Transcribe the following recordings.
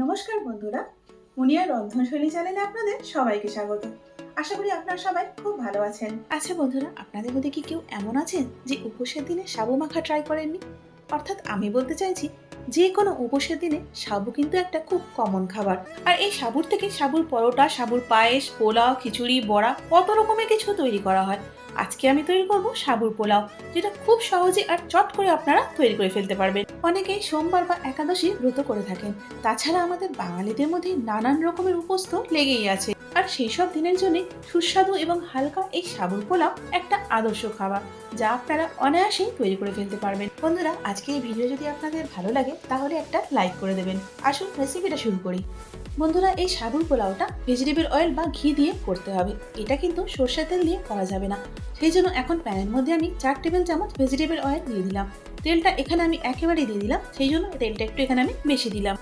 নমস্কার বন্ধুরা মুনিয়া রন্ধনশৈলী চ্যানেলে আপনাদের সবাইকে স্বাগত। আশা করি আপনারা সবাই খুব ভালো আছেন। আচ্ছা বন্ধুরা, আপনাদের মধ্যে কি কেউ এমন আছেন যে উপোসের দিনে সাবু মাখা ট্রাই করেননি? অর্থাৎ আমি বলতে চাইছি যে কোনো উপোসের দিনে সাবু কিন্তু একটা খুব কমন খাবার। আর এই সাবুর থেকে সাবুর পরোটা, সাবুর পায়েস, পোলাও, খিচুড়ি, বড়া, কত রকমের কিছু তৈরি করা হয়। আজকে আমি তৈরি করব সাবুর পোলাও, যেটা খুব সহজে আর চট করে আপনারা তৈরি করে ফেলতে পারবেন। অনেকেই সোমবার বা একাদশী ব্রত করে থাকেন। তাছাড়া আমাদের বাঙালিদের মধ্যে নানান রকমের উপোস তো লেগেই আছে। সেই সব দিনের জন্য সুস্বাদু এবং হালকা এই সাবুর পোলাও একটা আদর্শ খাবার, যা আপনারা অনায়াসেই তৈরি করে ফেলতে পারবেন। বন্ধুরা আজকে এই ভিডিও যদি আপনাদের ভালো লাগে, তাহলে একটা লাইক করে দেবেন। আসুন রেসিপিটা শুরু করি। বন্ধুরা, এই সাবুর পোলাওটা ভেজিটেবল অয়েল বা ঘি দিয়ে করতে হবে। এটা কিন্তু সর্ষের তেল দিয়ে করা যাবে না। সেই জন্য এখন প্যানের মধ্যে আমি চার টেবিল চামচ ভেজিটেবল অয়েল দিয়ে দিলাম। তেলটা এখানে আমি একেবারেই দিয়ে দিলাম। সেই জন্য তেলটা একটু এখানে আমি বেশি দিলাম।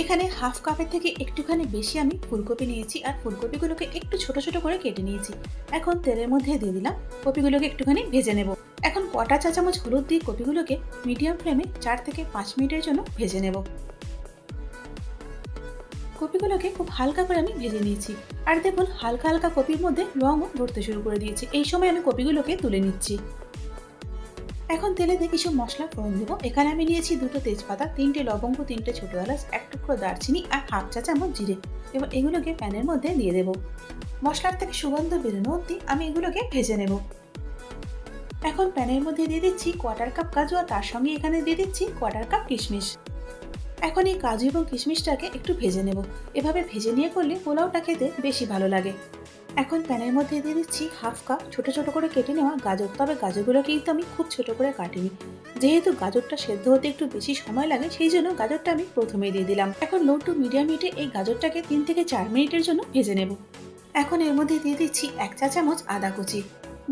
এখানে হাফ কাপের থেকে একটুখানি বেশি আমি ফুলকপি নিয়েছি আর ফুলকপিগুলোকে একটু ছোট ছোট করে কেটে নিয়েছি। এখন তেলের মধ্যে দিয়ে দিলাম, কপিগুলোকে একটুখানি ভেজে নেব। এখন কটা চা চামচ হলুদ দিয়ে কপিগুলোকে মিডিয়াম ফ্লেমে চার থেকে পাঁচ মিনিটের জন্য ভেজে নেব। কপিগুলোকে খুব হালকা করে আমি ভেজে নিয়েছি। আর দেখুন, হালকা হালকা কপির মধ্যে রঙও ধরতে শুরু করে দিয়েছি। এই সময় আমি কপিগুলোকে তুলে নিচ্ছি। এখন তেলেতে কিছু মশলা ফোড়ন দেবো। এখানে আমি নিয়েছি দুটো তেজপাতা, তিনটে লবঙ্গ, তিনটে ছোটো এলাচ, এক টুকরো দারচিনি আর হাফ চা চামচ জিরে। এবার এগুলোকে প্যানের মধ্যে দিয়ে দেবো। মশলার থেকে সুগন্ধ বেরোনো অবধি আমি এগুলোকে ভেজে নেব। এখন প্যানের মধ্যে দিয়ে দিচ্ছি কোয়ার্টার কাপ কাজু আর তার সঙ্গে এখানে দিয়ে দিচ্ছি কোয়ার্টার কাপ কিশমিশ। এখন এই কাজু এবং কিশমিশটাকে একটু ভেজে নেব। এভাবে ভেজে নিয়ে করলে পোলাওটা খেতে বেশি ভালো লাগে। এখন প্যানের মধ্যে দিয়ে দিচ্ছি হাফ কাপ ছোট ছোট করে কেটে নেওয়া গাজর। তবে গাজরগুলো কিন্তু আমি খুব ছোট করে কাটিনি। যেহেতু গাজরটা সেদ্ধ হতে একটু বেশি সময় লাগে, সেই জন্য গাজরটা আমি প্রথমেই দিয়ে দিলাম। এখন লো টু মিডিয়াম হিটে এই গাজরটাকে তিন থেকে চার মিনিটের জন্য ভেজে নেব। এখন এর মধ্যে দিয়ে দিচ্ছি এক চা চামচ আদা কুচি।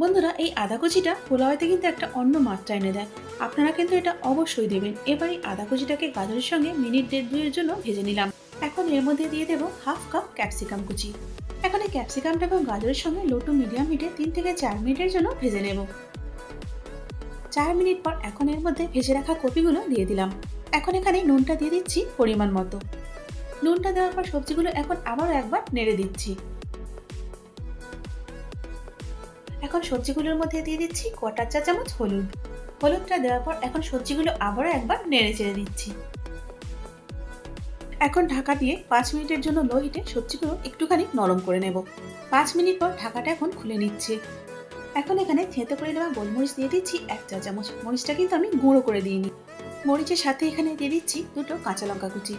বন্ধুরা, এই আদা কুচিটা পোলাওতে কিন্তু একটা অন্য মাত্রা এনে দেয়। আপনারা কিন্তু এটা অবশ্যই দেবেন। এবার এই আদা কুচিটাকে গাজরের সঙ্গে মিনিট দেড় দুইয়ের জন্য ভেজে নিলাম। এখন এর মধ্যে দিয়ে দেবো হাফ কাপ ক্যাপসিকাম কুচি। এখন ক্যাপসিকামটা এবং গাজরের সঙ্গে লো টু মিডিয়াম হিটে তিন থেকে চার মিনিটের জন্য ভেজে নেব। চার মিনিট পর এখন এর মধ্যে ভেজে রাখা কপিগুলো দিয়ে দিলাম। এখন এখানে নুনটা দিয়ে দিচ্ছি পরিমাণ মতো। নুনটা দেওয়ার পর সবজিগুলো এখন আবারও একবার নেড়ে দিচ্ছি। এখন সবজিগুলোর মধ্যে দিয়ে দিচ্ছি কটা চা চামচ হলুদ। হলুদটা দেওয়ার পর এখন সবজিগুলো আবারও একবার নেড়ে চেড়ে দিচ্ছি। এখন ঢাকা দিয়ে পাঁচ মিনিটের জন্য লো হিটে সবজিগুলো একটুখানি নরম করে নেব। পাঁচ মিনিট পর ঢাকাটা এখন খুলে নিচ্ছি। এখন এখানে থেঁতো করে নেওয়া গোলমরিচ দিয়ে দিচ্ছি এক চা চামচ। মরিচটা কিন্তু আমি গুঁড়ো করে দিইনি। মরিচের সাথে এখানে দিয়ে দিচ্ছি দুটো কাঁচা লঙ্কা কুচি।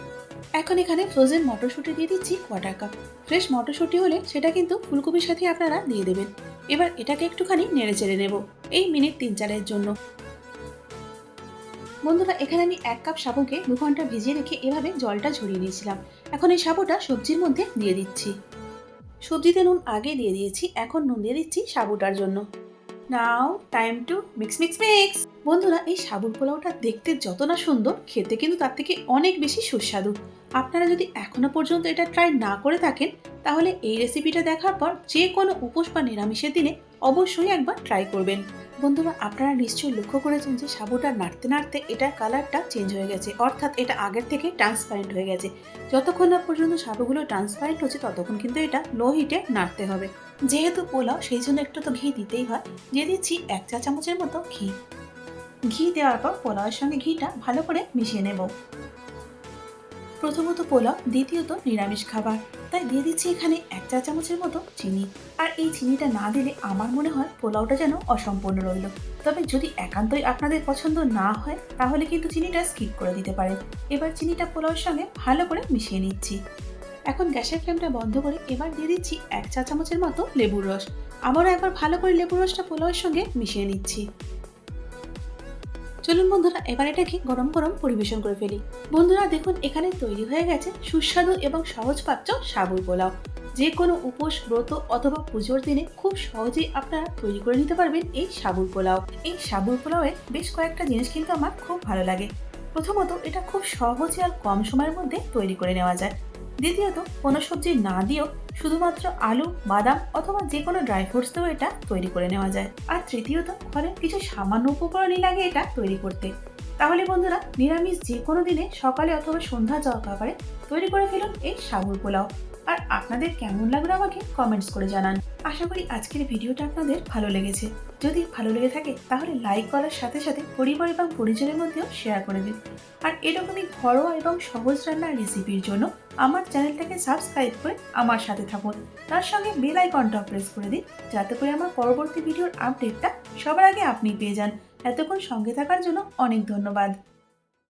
এখন এখানে ফ্রোজেন মটরশুঁটি দিয়ে দিচ্ছি কোয়ার্টার কাপ ফ্রেশ মটরশুঁটি হলে সেটা কিন্তু ফুলকপির সাথে আপনারা দিয়ে দেবেন। এবার এটাকে একটুখানি নেড়ে চেড়ে নেব। এই মিনিট তিন চারের জন্য। বন্ধুরা, এখানে আমি এক কাপ সাবুকে দু ঘণ্টা ভিজিয়ে রেখে এভাবে জলটা ঝরিয়ে নিয়েছিলাম। এখন এই সাবুটা সবজির মধ্যে দিয়ে দিচ্ছি। সবজিতে নুন আগে দিয়ে দিয়েছি, এখন নুন দিয়ে দিচ্ছি সাবুটার জন্য। Now time to mix mix mix বন্ধুরা, এই সাবুর পোলাওটা দেখতে যত না সুন্দর, খেতে কিন্তু তার থেকে অনেক বেশি সুস্বাদু। আপনারা যদি এখনও পর্যন্ত এটা ট্রাই না করে থাকেন, তাহলে এই রেসিপিটা দেখার পর যে কোনো উপোস বা নিরামিষের দিনে অবশ্যই একবার ট্রাই করবেন। বন্ধুরা, আপনারা নিশ্চয়ই লক্ষ্য করেছেন যে সাবুটা নাড়তে নাড়তে এটার কালারটা চেঞ্জ হয়ে গেছে, অর্থাৎ এটা আগের থেকে ট্রান্সপারেন্ট হয়ে গেছে। যতক্ষণ না পর্যন্ত সাবুগুলো ট্রান্সপারেন্ট হচ্ছে, ততক্ষণ কিন্তু এটা লো হিটে নাড়তে হবে। যেহেতু পোলাও, সেই জন্য একটু তো ঘি দিতেই হয়। দিয়ে দিচ্ছি এক চা চামচের মতো ঘি। ঘি দেওয়ার পর পোলাওয়ের সঙ্গে ঘিটা ভালো করে মিশিয়ে নেব। প্রথমত পোলাও, দ্বিতীয়ত নিরামিষ খাবার। তাই দিয়ে দিচ্ছি এখানে এক চা চামচের মতো চিনি। আর এই চিনিটা না দিলে আমার মনে হয় পোলাওটা যেন অসম্পূর্ণ রইল। তবে যদি একান্তই আপনাদের পছন্দ না হয়, তাহলে কিন্তু চিনিটা স্কিপ করে দিতে পারেন। এবার চিনিটা পোলাওয়ের সঙ্গে ভালো করে মিশিয়ে নিচ্ছি। এখন গ্যাসের ফ্লেমটা বন্ধ করে এবার দিয়ে দিচ্ছি এক চা চামচের মতো লেবুর রস। আবারও একবার ভালো করে লেবুর রসটা পোলাওয়ের সঙ্গে মিশিয়ে নিচ্ছি। চলুন বন্ধুরা, এবার এটাকে গরম গরম পরিবেশন করে ফেলি। বন্ধুরা, দেখুন, এখানে তৈরি হয়ে গেছে সুস্বাদু এবং সহজপাচ্য সাবুর পোলাও। যে কোনো উপোস, ব্রত অথবা পুজোর দিনে খুব সহজেই আপনারা তৈরি করে নিতে পারবেন এই সাবুর পোলাও। এই সাবুর পোলাওয়ের বেশ কয়েকটা জিনিস কিন্তু আমার খুব ভালো লাগে। প্রথমত, এটা খুব সহজে আর কম সময়ের মধ্যে তৈরি করে নেওয়া যায়। দ্বিতীয়ত, কোনো সবজি না দিয়েও শুধুমাত্র আলু, বাদাম অথবা যে কোনো ড্রাই ফ্রুটস দিয়েও এটা তৈরি করে নেওয়া যায়। আর তৃতীয়ত, ঘরে কিছু সামান্য উপকরণই লাগে এটা তৈরি করতে। তাহলে বন্ধুরা, নিরামিষ যে কোনো দিনে সকালে অথবা সন্ধ্যা জল খাবারে তৈরি করে ফেলুন এই সাগর পোলাও। আর আপনাদের কেমন লাগল আমাকে কমেন্টস করে জানান। আশা করি আজকের ভিডিওটা আপনাদের ভালো লেগেছে। যদি ভালো লেগে থাকে, তাহলে লাইক করার সাথে সাথে পরিবার এবং পরিজনের মধ্যেও শেয়ার করে দিন। আর এরকমই ঘরোয়া এবং সহজ রান্নার রেসিপির জন্য আমার চ্যানেলটাকে সাবস্ক্রাইব করে আমার সাথে থাকুন। তার সঙ্গে বেল আইকনটাও প্রেস করে দিন, যাতে করে আমার পরবর্তী ভিডিওর আপডেটটা সবার আগে আপনি পেয়ে যান। এতক্ষণ সঙ্গে থাকার জন্য অনেক ধন্যবাদ।